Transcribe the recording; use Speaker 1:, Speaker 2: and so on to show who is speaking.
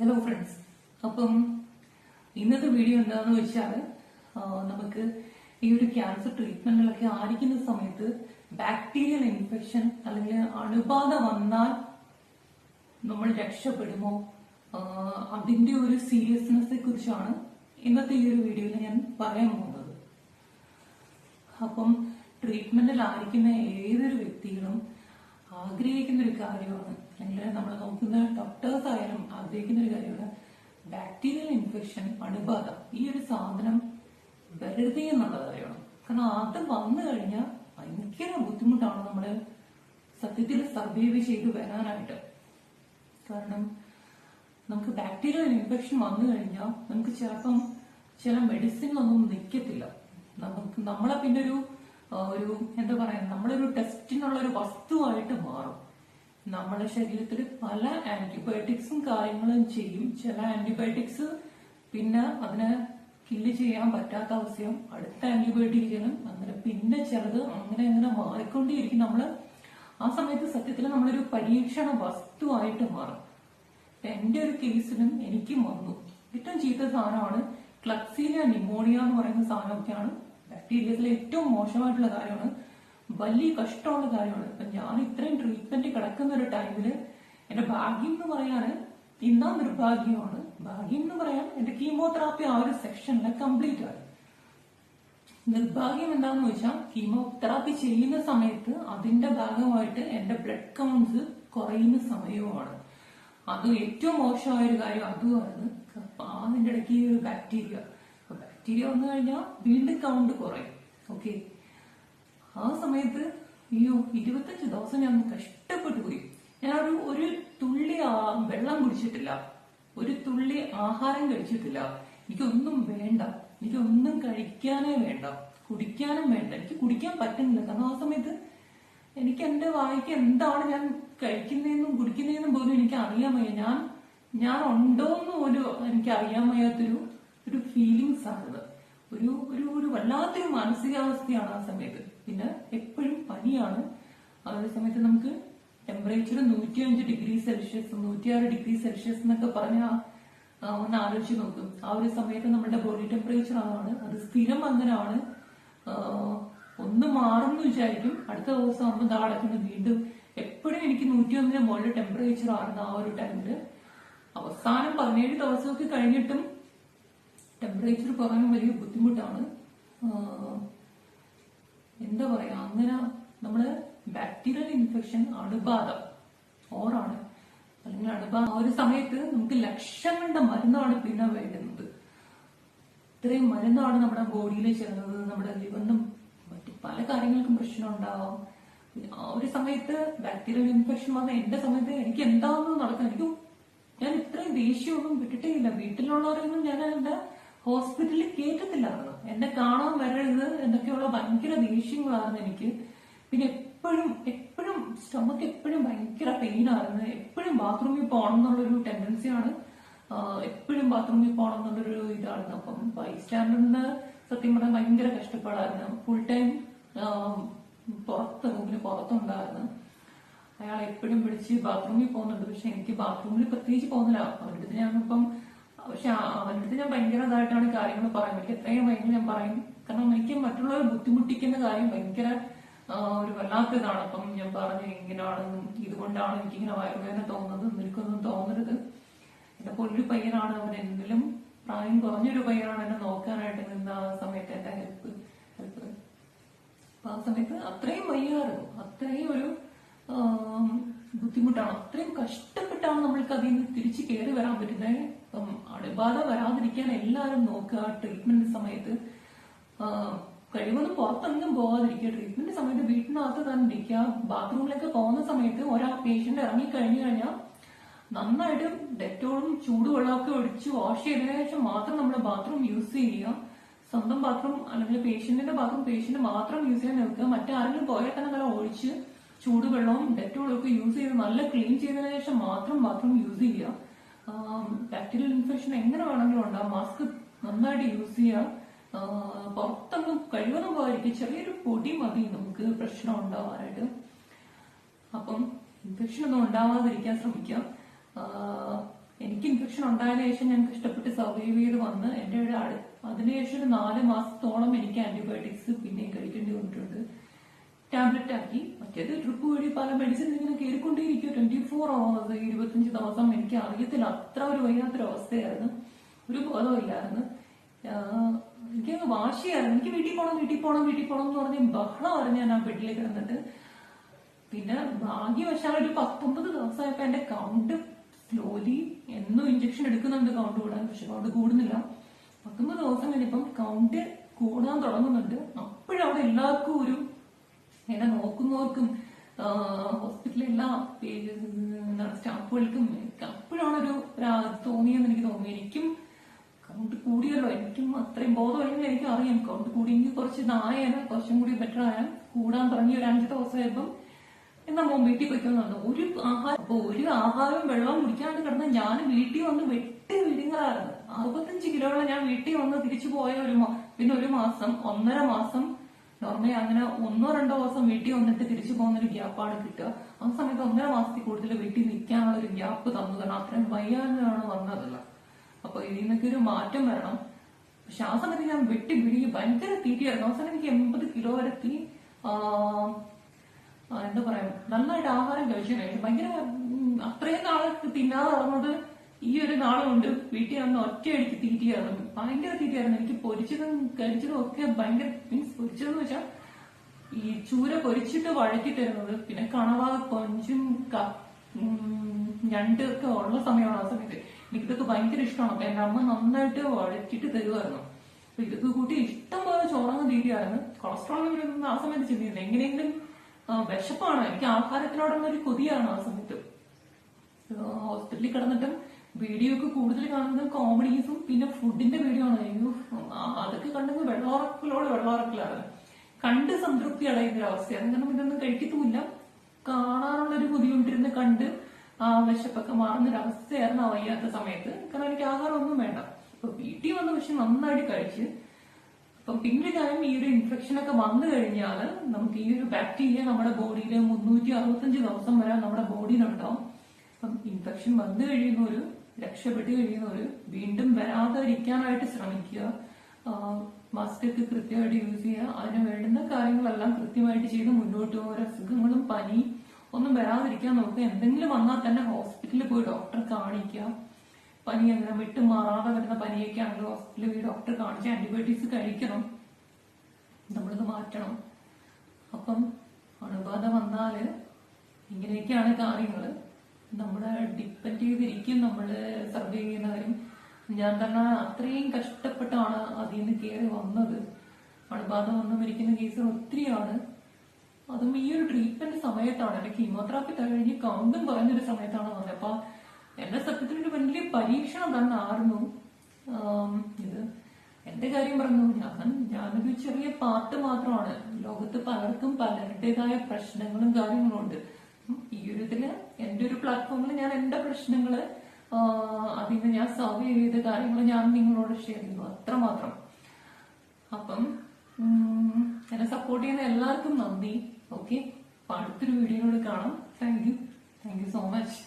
Speaker 1: Hello friends അപ്പം ഇന്നത്തെ video എന്താണെന്ന് വെച്ചാൽ നമുക്ക് ഈ ഒരു ക്യാൻസർ ട്രീറ്റ്മെന്റുകളൊക്കെ ആയിരിക്കുന്ന സമയത്ത് ബാക്ടീരിയൽ ഇൻഫെക്ഷൻ അല്ലെങ്കിൽ അണുബാധ വന്നാൽ നമ്മൾ രക്ഷപ്പെടുമോ? അതിന്റെ ഒരു സീരിയസ്നെസ്സിനെ കുറിച്ചാണ് ഇന്നത്തെ ഈ ഒരു വീഡിയോയിൽ ഞാൻ പറയാൻ പോകുന്നത്. അപ്പം ട്രീറ്റ്മെന്റിൽ ട്രീറ്റ്മെന്റിലായിരിക്കുന്ന ഏതൊരു വ്യക്തികളും ആഗ്രഹിക്കുന്ന ഒരു കാര്യമാണ് അല്ലെങ്കിൽ നമ്മൾ നോക്കുന്ന ഡോക്ടേഴ്സ് ആയാലും ആഗ്രഹിക്കുന്ന ഒരു കാര്യമാണ്. ബാക്ടീരിയൽ ഇൻഫെക്ഷൻ അണുബാധ ഈ ഒരു സാധനം വെറുതെ എന്നുള്ളത് അറിയണം. കാരണം അത് വന്നു കഴിഞ്ഞാൽ ഭയങ്കര ബുദ്ധിമുട്ടാണ് നമ്മൾ സത്യത്തിൽ സർവൈവ് ചെയ്ത് വരാനായിട്ട്. കാരണം നമുക്ക് ബാക്ടീരിയൽ ഇൻഫെക്ഷൻ വന്നു കഴിഞ്ഞാൽ നമുക്ക് ചിലപ്പം ചില മെഡിസിനൊന്നും നിൽക്കത്തില്ല നമുക്ക് നമ്മളെ പിന്നെ ഒരു ഒരു എന്താ പറയാ നമ്മളൊരു ടെസ്റ്റിനുള്ള ഒരു വസ്തുവായിട്ട് മാറും. നമ്മുടെ ശരീരത്തിൽ പല ആന്റിബയോട്ടിക്സും കാര്യങ്ങളും ചെയ്യും. ചില ആന്റിബയോട്ടിക്സ് പിന്നെ അതിനെ കില്ല് ചെയ്യാൻ പറ്റാത്ത അവസ്ഥയും അടുത്ത ആന്റിബയോട്ടിക് ചെയ്യണം അങ്ങനെ പിന്നെ ചിലത് അങ്ങനെ അങ്ങനെ മാറിക്കൊണ്ടേയിരിക്കും. നമ്മൾ ആ സമയത്ത് സത്യത്തിൽ നമ്മളൊരു പരീക്ഷണ വസ്തുവായിട്ട് മാറും. എന്റെ ഒരു കേസിലും എനിക്കും വന്നു. ഏറ്റവും ചീത്ത സാധനമാണ് ക്ലക്സീലിയ നിമോണിയ എന്ന് പറയുന്ന സാധനമൊക്കെയാണ്. ബാക്ടീരിയസിലെ ഏറ്റവും മോശമായിട്ടുള്ള കാര്യമാണ് വലിയ കഷ്ടമുള്ള കാര്യമാണ്. ഇപ്പൊ ഞാൻ ഇത്രയും ട്രീറ്റ്മെന്റ് കിടക്കുന്ന ഒരു ടൈമിൽ എന്റെ ഭാഗ്യം എന്ന് പറയാന് ഇന്നാ നിർഭാഗ്യമാണ്. ഭാഗ്യം എന്ന് പറയാൻ എന്റെ കീമോതെറാപ്പി ആ ഒരു സെക്ഷനിൽ കംപ്ലീറ്റ് ആയി നിർഭാഗ്യം എന്താന്ന് വെച്ചാൽ കീമോതെറാപ്പി ചെയ്യുന്ന സമയത്ത് അതിന്റെ ഭാഗമായിട്ട് എന്റെ ബ്ലഡ് കൗണ്ട്സ് കുറയുന്ന സമയവുമാണ്. അത് ഏറ്റവും മോശമായ ഒരു കാര്യം അപ്പൊ അതിന്റെ ഇടയ്ക്ക് ബാക്ടീരിയ ബാക്ടീരിയ വന്നു കഴിഞ്ഞാൽ വീണ്ടും കൗണ്ട് കുറയും. ഓക്കെ ആ സമയത്ത് അയ്യോ ഇരുപത്തഞ്ച് ദിവസം ഞാൻ കഷ്ടപ്പെട്ടു പോയി. ഞാൻ ഒരു ഒരു തുള്ളി വെള്ളം കുടിച്ചിട്ടില്ല. ഒരു തുള്ളി ആഹാരം കഴിച്ചിട്ടില്ല. എനിക്കൊന്നും വേണ്ട. എനിക്കൊന്നും കഴിക്കാനേ വേണ്ട. കുടിക്കാനും വേണ്ട. എനിക്ക് കുടിക്കാൻ പറ്റുന്നില്ല. കാരണം ആ സമയത്ത് എനിക്ക് എന്റെ വായിക്ക് എന്താണ് ഞാൻ കഴിക്കുന്നതെന്നും കുടിക്കുന്നതെന്നും പോലും എനിക്ക് അറിയാൻ വയ്യ. ഞാൻ ഞാൻ ഉണ്ടോന്ന് പോലും എനിക്ക് അറിയാൻ വയ്യാത്തൊരു ഒരു ഫീലിങ്സ് ആണത് ഒരു ഒരു ഒരു വല്ലാത്തൊരു മാനസികാവസ്ഥയാണ് ആ സമയത്ത്. പിന്നെ എപ്പോഴും പനിയാണ്. അതേ സമയത്ത് നമുക്ക് ടെമ്പറേച്ചർ നൂറ്റി അഞ്ച് ഡിഗ്രി സെൽഷ്യസ് നൂറ്റിയാറ് ഡിഗ്രി സെൽഷ്യസ് എന്നൊക്കെ പറഞ്ഞ ഒന്ന് ആലോചിച്ച് നോക്കും. ആ ഒരു സമയത്ത് നമ്മുടെ ബോഡി ടെമ്പറേച്ചർ അതാണ് അത് സ്ഥിരം അങ്ങനെയാണ് ഒന്ന് മാറുന്നു വിചാരിക്കും. അടുത്ത ദിവസം ആകുമ്പോൾ നാളെക്കുന്നു വീണ്ടും എപ്പോഴും എനിക്ക് നൂറ്റി ഒന്നിന് മുകളിൽ ടെമ്പറേച്ചർ ആയിരുന്നു ആ ഒരു ടൈമിൽ അവസാനം പതിനേഴ് ദിവസമൊക്കെ കഴിഞ്ഞിട്ടും ടെമ്പറേച്ചർ കുറയാൻ വലിയ ബുദ്ധിമുട്ടാണ്. എന്താ പറയാ അങ്ങനെ നമ്മൾ ബാക്ടീരിയൽ ഇൻഫെക്ഷൻ അണുബാധ ഓറാണ്. അല്ലെങ്കിൽ അണുബാധ ആ ഒരു സമയത്ത് നമുക്ക് ലക്ഷങ്ങളുടെ മരുന്നാണ് പിന്നെ വേണ്ടുന്നത്. ഇത്രയും മരുന്നാണ് നമ്മുടെ ബോഡിയിൽ ചേർന്നത് നമ്മുടെ ലിവറിനും മറ്റു പല കാര്യങ്ങൾക്കും പ്രശ്നം ഉണ്ടാവാം ആ ഒരു സമയത്ത് ബാക്ടീരിയൽ ഇൻഫെക്ഷൻ വന്ന എന്റെ സമയത്ത് എനിക്ക് എന്താണെന്ന് നടക്കാൻ എനിക്ക് ഞാൻ ഇത്രയും ദേഷ്യമൊന്നും വിട്ടിട്ടേ ഇല്ല. വീട്ടിലുള്ളവരെയൊന്നും ഞാൻ എന്റെ ഹോസ്പിറ്റലിൽ കേട്ടത്തില്ലായിരുന്നു എന്നെ കാണാൻ വരരുത് എന്നൊക്കെയുള്ള ഭയങ്കര ദേഷ്യങ്ങളായിരുന്നു എനിക്ക്. പിന്നെ എപ്പോഴും എപ്പോഴും സ്റ്റമക്ക് എപ്പോഴും ഭയങ്കര പെയിൻ ആയിരുന്നു. എപ്പോഴും ബാത്റൂമിൽ പോകണം എന്നുള്ളൊരു ടെൻഡൻസിയാണ് എപ്പോഴും ബാത്റൂമിൽ പോകണം എന്നുള്ളൊരു ഇതായിരുന്നു. അപ്പം ബൈസ്റ്റാൻഡറിന് സത്യം പറഞ്ഞാൽ ഭയങ്കര കഷ്ടപ്പാടായിരുന്നു. ഫുൾ ടൈം പുറത്ത് റൂമിന് പുറത്തുണ്ടായിരുന്നു. അയാൾ എപ്പോഴും വിളിച്ച് ബാത്റൂമിൽ പോകുന്നുണ്ട്. പക്ഷെ എനിക്ക് ബാത്റൂമിൽ പ്രത്യേകിച്ച് പോകുന്നില്ല. അവരുടെ ഞാനിപ്പം പക്ഷെ അവനടുത്ത് ഞാൻ ഭയങ്കര ഇതായിട്ടാണ് കാര്യങ്ങൾ പറയുന്നത്. എനിക്ക് എത്രയും ഭയങ്കര ഞാൻ പറയും. കാരണം എനിക്ക് മറ്റുള്ളവരെ ബുദ്ധിമുട്ടിക്കുന്ന കാര്യം ഭയങ്കര ഒരു വല്ലാത്ത ഇതാണ് അപ്പം ഞാൻ പറഞ്ഞു ഇങ്ങനെയാണെന്നും ഇതുകൊണ്ടാണ് എനിക്കിങ്ങനെ വയറുവേദന തോന്നുന്നത് നിനക്കൊന്നും തോന്നരുത്. എന്റെ പൊല്ലു പയ്യനാണ്. അവൻ എന്തിലും പ്രായം കുറഞ്ഞൊരു പയ്യനാണ്. എന്നെ നോക്കാനായിട്ട് നിന്ന ആ സമയത്ത് എന്റെ ഹെൽപ്പ് ഹെൽപ്പ്. അപ്പൊ ആ സമയത്ത് അത്രയും വയ്യായിരുന്നു. അത്രയും ഒരു ബുദ്ധിമുട്ടാണ്. അത്രയും കഷ്ടപ്പെട്ടാണ് നമ്മൾക്ക് അതിൽ നിന്ന് തിരിച്ചു കയറി വരാൻ പറ്റുന്നത്. അപ്പം അണുബാധ വരാതിരിക്കാൻ എല്ലാവരും നോക്കുക ട്രീറ്റ്മെന്റ് സമയത്ത്. കഴിവൊന്നും പുറത്തൊന്നും പോകാതിരിക്കുക. ട്രീറ്റ്മെന്റ് സമയത്ത് വീട്ടിനകത്ത് തന്നെ ഇരിക്കുക ബാത്റൂമിലൊക്കെ പോകുന്ന സമയത്ത് ഒരാ പേഷ്യന്റ് ഇറങ്ങി കഴിഞ്ഞു കഴിഞ്ഞാൽ നന്നായിട്ട് ഡെറ്റോളും ചൂടുവെള്ളമൊക്കെ ഒഴിച്ച് വാഷ് ചെയ്തതിനു ശേഷം മാത്രം നമ്മൾ ബാത്റൂം യൂസ് ചെയ്യുക. സ്വന്തം ബാത്റൂം അല്ലെങ്കിൽ പേഷ്യന്റിന്റെ ബാത്റൂം പേഷ്യന്റ് മാത്രം യൂസ് ചെയ്യാൻ നിൽക്കുക. മറ്റാരെങ്കിലും പോയാൽ തന്നെ നല്ല ഒഴിച്ച് ചൂടുവെള്ളവും ഡെറ്റോളും ഒക്കെ യൂസ് ചെയ്ത് നല്ല ക്ലീൻ ചെയ്തതിനു ശേഷം മാത്രം ബാത്റൂം യൂസ് ചെയ്യുക. ബാക്ടീരിയൽ ഇൻഫെക്ഷൻ എങ്ങനെ വേണമെങ്കിലും ഉണ്ടാവും മാസ്ക് നന്നായിട്ട് യൂസ് ചെയ്യാം. പുറത്തൊന്നും കഴിവതും പോകാതിരിക്കും ചെറിയൊരു പൊടി മതി. നമുക്ക് പ്രശ്നം ഉണ്ടാവാനായിട്ട്. അപ്പം ഇൻഫെക്ഷൻ ഒന്നും ഉണ്ടാവാതിരിക്കാൻ ശ്രമിക്കാം. എനിക്ക് ഇൻഫെക്ഷൻ ഇൻഫെക്ഷൻ ഉണ്ടായതിനു ശേഷം ഞാൻ കഷ്ടപ്പെട്ട് സർവൈവ് ചെയ്ത് വന്ന് എന്റെ ഒരു അടു- അതിനുശേഷം ഒരു നാല് മാസത്തോളം എനിക്ക് ആന്റിബയോട്ടിക്സ് പിന്നെയും കഴിക്കേണ്ടി വന്നിട്ടുണ്ട്. ടാബ്ലറ്റ് ആക്കി. മറ്റേത് ട്രിപ്പ് വഴി പല മെഡിസിൻ ഇങ്ങനെ കയറിക്കൊണ്ടേയിരിക്കും ട്വന്റി ഫോർ അവേഴ്സ് ഇരുപത്തിയഞ്ച് ദിവസം എനിക്ക് അറിയത്തില്ല. അത്ര ഒരു വയ്യാത്തൊരു അവസ്ഥയായിരുന്നു. ഒരു ബോധമില്ലായിരുന്നു എനിക്കങ്ങ് എനിക്ക് വാശിയായിരുന്നു. എനിക്ക് വീട്ടിൽ പോകണം വീട്ടിൽ പോകണം വീട്ടിൽ പോകണം എന്ന് പറഞ്ഞ് ബഹളമായിരുന്നു ഞാൻ ആ ബെഡിൽ കിടന്നിട്ട്. പിന്നെ ഭാഗ്യവശാൽ ഒരു പത്തൊമ്പത് ദിവസമായപ്പോ എന്റെ കൗണ്ട് സ്ലോലി എന്നും ഇഞ്ചക്ഷൻ എടുക്കുന്നുണ്ട് കൗണ്ട് കൂടാൻ പക്ഷെ കൗണ്ട് കൂടുന്നില്ല. പത്തൊമ്പത് ദിവസം കഴിഞ്ഞപ്പം കൗണ്ട് കൂടാൻ തുടങ്ങുന്നുണ്ട്. അപ്പോഴവിടെ എല്ലാവർക്കും ഒരു എന്നെ നോക്കുന്നവർക്കും ഹോസ്പിറ്റലിലെ എല്ലാ സ്റ്റാഫുകൾക്കും അപ്പോഴാണൊരു തോന്നിയെന്ന് എനിക്ക് തോന്നി. എനിക്കും കൗണ്ട് കൂടിയല്ലോ. എനിക്കും അത്രയും ബോധമില്ലെങ്കിൽ എനിക്ക് അറിയാം കൗണ്ട് കൂടിയെങ്കിൽ കുറച്ച് നായാണ് കുറച്ചും കൂടി ബെറ്റർ ആയാൽ കൂടാൻ തുടങ്ങി ഒരു അഞ്ച് ദിവസമായപ്പം എന്നാ മോൻ വീട്ടിൽ പോയിക്കൊന്നു ഒരു ആഹാരം അപ്പൊ ഒരു ആഹാരവും വെള്ളവും കുടിക്കാണ്ട് കിടന്ന് ഞാൻ വീട്ടിൽ വന്ന് വെട്ടി വിഴുങ്ങാറുണ്ട് അറുപത്തഞ്ച് കിലോളം ഞാൻ വീട്ടിൽ വന്ന് തിരിച്ചു പോയ ഒരു പിന്നെ ഒരു മാസം ഒന്നര മാസം നോർമലി അങ്ങനെ ഒന്നോ രണ്ടോ ദിവസം വീട്ടിൽ വന്നിട്ട് തിരിച്ചു പോകുന്ന ഒരു ഗ്യാപ്പാണ് കിട്ടുക. ആ സമയത്ത് ഒന്നര മാസത്തിൽ കൂടുതൽ വീട്ടിൽ നിൽക്കാനുള്ള ഒരു ഗ്യാപ്പ് തന്നു. കാരണം അത്രയും വയ്യാനാണ് വന്നതല്ല അപ്പൊ ഇതിൽ നിന്നൊക്കെ ഒരു മാറ്റം വരണം. പക്ഷെ ആ സമയത്ത് ഞാൻ വെട്ടി പിടിക്ക് ഭയങ്കര തീറ്റിയായിരുന്നു. അവസാനം എനിക്ക് എൺപത് കിലോ വരെ എത്തി എന്താ പറയാ നന്നായിട്ട് ആഹാരം കഴിച്ചു കഴിഞ്ഞു. ഭയങ്കര അത്രയും നാളെ തിന്നാതെ നടന്നത് ഈ ഒരു നാളെ കൊണ്ട് വീട്ടിൽ വന്ന് ഒറ്റയടിക്ക് തീറ്റിയായിരുന്നു ഭയങ്കര തീറ്റിയായിരുന്നു എനിക്ക് പൊരിച്ചതും കഴിച്ചതും ഒക്കെ ഭയങ്കര മീൻസ് പൊരിച്ചതെന്ന് വെച്ചാൽ ഈ ചൂര പൊരിച്ചിട്ട് വഴക്കിട്ടിരുന്നത് തരുന്നത് പിന്നെ കണവ കൊഞ്ചും ഞണ്ട് ഒക്കെ ഉള്ള സമയമാണ് ആ സമയത്ത്. എനിക്കിതൊക്കെ ഭയങ്കര ഇഷ്ടമാണ്. അപ്പൊ എന്റെ അമ്മ നന്നായിട്ട് വഴക്കിട്ട് തരുമായിരുന്നു അപ്പൊ ഇതൊക്കെ കൂട്ടി ഇഷ്ടം പോലെ ചോറങ്ങ് തീറ്റിയായിരുന്നു കൊളസ്ട്രോൾ ആ സമയത്ത് ചിന്തിക്കുന്നത് എങ്ങനെയെങ്കിലും വിശപ്പാണ്. എനിക്ക് ആഹാരത്തിനോടുള്ള ഒരു കൊതിയാണ് ആ സമയത്ത്. ഹോസ്പിറ്റലിൽ കിടന്നിട്ടും വീഡിയോ ഒക്കെ കൂടുതൽ കാണുന്നത് കോമഡീസും പിന്നെ ഫുഡിന്റെ വീഡിയോ ആണ്. അയ്യോ അതൊക്കെ കണ്ടെങ്കിൽ വെള്ളമറക്കലോട് വെള്ളമറക്കലാണ് കണ്ട് സംതൃപ്തി അടയുന്ന ഒരു അവസ്ഥയാണ്. കാരണം ഇതൊന്നും കഴിക്കത്തുമില്ല. കാണാനുള്ള ഒരു ബുദ്ധിമുട്ടിരുന്ന് കണ്ട് ആ വിശപ്പൊക്കെ മാറുന്ന ഒരു അവസ്ഥയായിരുന്നു ആ വയ്യാത്ത സമയത്ത്. കാരണം എനിക്ക് ആഹാരം ഒന്നും വേണ്ട. അപ്പൊ വീട്ടിൽ വന്ന പക്ഷെ നന്നായിട്ട് കഴിച്ച് അപ്പം പിന്നൊരു കാര്യം ഈ ഒരു ഇൻഫെക്ഷൻ ഒക്കെ വന്നു കഴിഞ്ഞാൽ നമുക്ക് ഈ ഒരു ബാക്ടീരിയ നമ്മുടെ ബോഡിയിൽ മുന്നൂറ്റി അറുപത്തഞ്ച് ദിവസം വരെ നമ്മുടെ ബോഡിയിലുണ്ടാവും അപ്പം ഇൻഫെക്ഷൻ വന്നു കഴിയുന്നവര് രക്ഷപ്പെട്ട് കഴിയുന്നവർ വീണ്ടും വരാതിരിക്കാനായിട്ട് ശ്രമിക്കുക. മാസ്ക് ഒക്കെ കൃത്യമായിട്ട് യൂസ് ചെയ്യുക. അതിന് വേണ്ടുന്ന കാര്യങ്ങളെല്ലാം കൃത്യമായിട്ട് ചെയ്ത് മുന്നോട്ട് പോകുക അസുഖങ്ങളും പനി ഒന്നും വരാതിരിക്കാൻ നോക്കുക എന്തെങ്കിലും വന്നാൽ തന്നെ ഹോസ്പിറ്റലിൽ പോയി ഡോക്ടറെ കാണിക്കുക. പനി അങ്ങനെ വിട്ടു മാറാതെ വരുന്ന പനിയൊക്കെ ആണെങ്കിൽ ഹോസ്പിറ്റലിൽ പോയി ഡോക്ടറെ കാണിച്ച് ആന്റിബയോട്ടിക്സ് കഴിക്കണം. നമ്മളിത് മാറ്റണം. അപ്പം അണുബാധ വന്നാൽ ഇങ്ങനെയൊക്കെയാണ് കാര്യങ്ങൾ നമ്മളെ ഡിപ്പെൻഡ് ചെയ്തിരിക്കും നമ്മൾ സർവേ ചെയ്യുന്നവരും. ഞാൻ തന്നെ അത്രയും കഷ്ടപ്പെട്ടാണ് അതിൽ നിന്ന് കയറി വന്നത്. അണുബാധ വന്ന് മരിക്കുന്ന കേസുകൾ ഒത്തിരിയാണ്. അതും ഈ ഒരു ട്രീറ്റ്മെന്റ് സമയത്താണ്. എന്റെ കീമോതെറാപ്പി കഴിഞ്ഞ് കൗണ്ടും കുറഞ്ഞൊരു സമയത്താണ് വന്നത്. അപ്പൊ എന്റെ സത്യത്തിൽ ഒരു വലിയ പരീക്ഷണം തന്നെ ആയിരുന്നു ഇത് എന്റെ കാര്യം പറഞ്ഞു. ഞാൻ ഞാനൊരു ചെറിയ പാർട്ട് മാത്രമാണ്. ലോകത്ത് പലർക്കും പലരുടേതായ പ്രശ്നങ്ങളും കാര്യങ്ങളും ഉണ്ട്. ഈ ഒരു ഇതിൽ എന്റെ പ്ലാറ്റ്ഫോമിൽ ഞാൻ എന്റെ പ്രശ്നങ്ങൾ അതിന് ഞാൻ സർവ് ചെയ്ത കാര്യങ്ങൾ ഞാൻ നിങ്ങളോട് ഷെയർ ചെയ്യുന്നു അത്രമാത്രം അപ്പം എന്നെ സപ്പോർട്ട് ചെയ്യുന്ന എല്ലാവർക്കും നന്ദി. ഓക്കെ അടുത്തൊരു വീഡിയോയോട് കാണാം. Thank you thank you so much